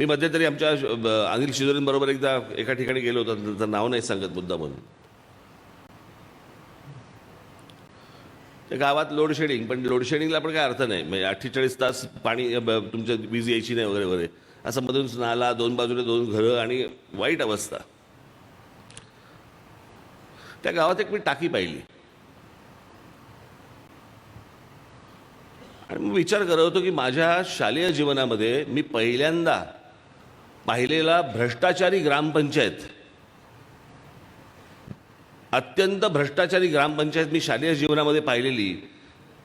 मी मध्यंतरी आमच्या अनिल शिजोरींबरोबर एकदा एका ठिकाणी गेलो होतो. त्यांचं नाव नाही सांगत मुद्दा म्हणून. त्या गावात लोडशेडिंग पण लोडशेडिंगला पण काय अर्थ नाही. म्हणजे अठ्ठेचाळीस तास पाणी ब- तुमच्या वीज यायची नाही वगैरे वगैरे. असं मधून नाला दोन बाजूने दोन घरं आणि वाईट अवस्था. त्या गावात एक मी टाकी पाहिली. आणि मी विचार करत होतो की माझ्या शालेय जीवनामध्ये मी पहिल्यांदा पाहिलेला भ्रष्टाचारी ग्रामपंचायत. अत्यंत भ्रष्टाचारी ग्रामपंचायत मी शालेय जीवनामध्ये पाहिलेली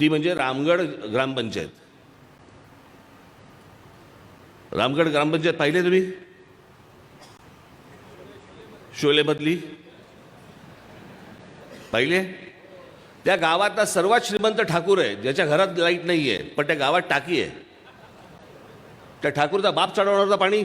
ती म्हणजे रामगड ग्रामपंचायत. रामगड ग्रामपंचायत पाहिले तुम्ही? शोलेमधली पाहिले? त्या गावातला सर्वात श्रीमंत ठाकूर आहे ज्याच्या घरात लाइट नाही आहे पण त्या गावात टाकी आहे. त्या ठाकूरचा बाप चढवणार होता पाणी.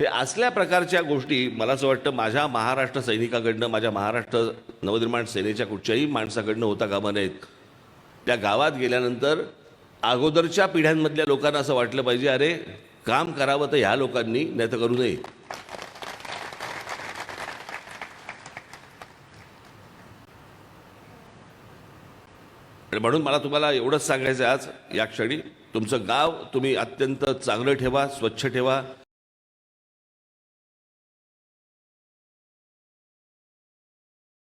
हे असल्या प्रकारच्या गोष्टी मला असं वाटतं माझ्या महाराष्ट्र सैनिकाकडनं माझ्या महाराष्ट्र नवनिर्माण सेनेच्या कुठच्याही माणसाकडनं होता कामा नयेत. त्या गावात गेल्यानंतर अगोदरच्या पिढ्यांमधल्या लोकांना असं वाटलं पाहिजे अरे काम करावं तर ह्या लोकांनी नाही तर करू नये. म्हणून मला तुम्हाला एवढंच सांगायचं आहे आज या क्षणी तुमचं गाव तुम्ही अत्यंत चांगलं ठेवा स्वच्छ ठेवा.